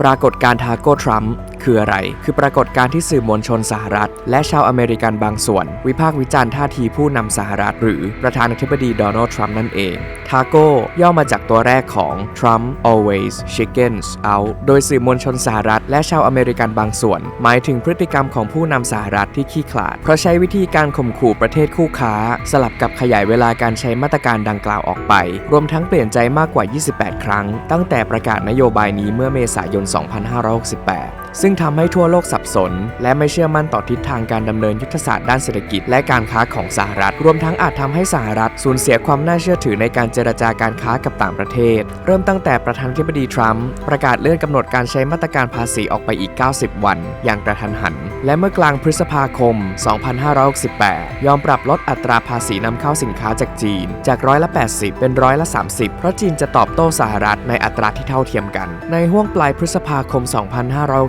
ปรากฏการณ์ทาโก้ทรัมป์ คืออะไร คือปรากฏการณ์ที่สื่อมวลชนสหรัฐ และชาวอเมริกันบางส่วน วิพากษ์วิจารณ์ท่าทีผู้นำสหรัฐ หรือประธานาธิบดีโดนัลด์ทรัมป์นั่นเอง ทาโก้ย่อมาจากตัวแรกของ Trump always chickens out โดยสื่อมวลชนสหรัฐ และชาวอเมริกันบางส่วน หมายถึงพฤติกรรมของผู้นำสหรัฐที่ขี้ขลาด เพราะใช้วิธีการข่มขู่ประเทศคู่ค้า สลับกับขยายเวลาการใช้มาตรการดังกล่าวออกไป รวมทั้งเปลี่ยนใจมากกว่า 28 ครั้ง ตั้งแต่ประกาศนโยบายนี้เมื่อเมษายน 2568 ซึ่งทำให้ทั่วโลกสับสน และไม่เชื่อมั่นต่อทิศทางการดำเนินยุทธศาสตร์ด้านเศรษฐกิจและการค้าของสหรัฐ รวมทั้งอาจทำให้สหรัฐสูญเสียความน่าเชื่อถือในการเจรจาการค้ากับต่างประเทศ เริ่มตั้งแต่ประธานาธิบดีทรัมป์ประกาศเลื่อนกำหนดการใช้มาตรการภาษีออกไปอีก 90 วัน อย่างกระทันหันและเมื่อกลางพฤษภาคม 2568 ยอมปรับลดอัตราภาษีนำเข้าสินค้าจากจีน จากร้อยละ 80 เป็นร้อยละ 30 เพราะจีนจะตอบโต้สหรัฐในอัตราที่เท่าเทียมกัน ในห้วงปลายพฤษภาคม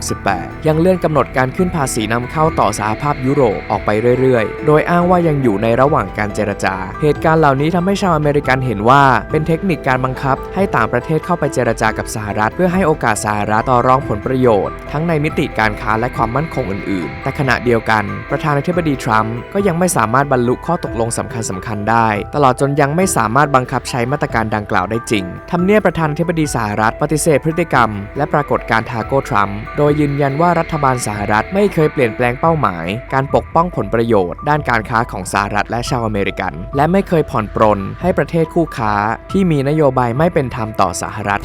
2568 ยังเลื่อนกำหนดการขึ้นภาษีนำเข้าต่อสหภาพยุโรปออกไปเรื่อยๆ โดยอ้างว่ายังอยู่ในระหว่างการเจรจา เหตุการณ์เหล่านี้ทำให้ชาวอเมริกันเห็นว่า เป็นเทคนิคการบังคับ ให้ต่างประเทศเข้าไปเจรจากับสหรัฐ เพื่อให้โอกาสสหรัฐต่อรองผลประโยชน์ ทั้งในมิติการค้าและความมั่นคงอื่นๆแต่ขณะเดียวกัน ประธานาธิบดีทรัมป์ก็ยังไม่สามารถบรรลุข้อตกลงสำคัญสำคัญได้ ตลอดจนยังไม่สามารถบังคับใช้มาตรการดังกล่าวได้จริงทำเนียบประธานาธิบดีสหรัฐปฏิเสธพฤติกรรม และปรากฏการ์ทาโก้ทรัมป์โดยยืนยันว่ารัฐบาลสหรัฐไม่เคยเปลี่ยนแปลงเป้าหมาย การปกป้องผลประโยชน์ ด้านการค้าของสหรัฐและชาวอเมริกัน และไม่เคยผ่อนปรนให้ประเทศคู่ค้า ที่มีนโยบายไม่เป็นธรรมต่อสหรัฐ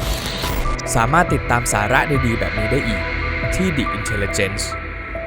สามารถติดตามสาระดีๆแบบนี้ได้อีกที่ The Intelligence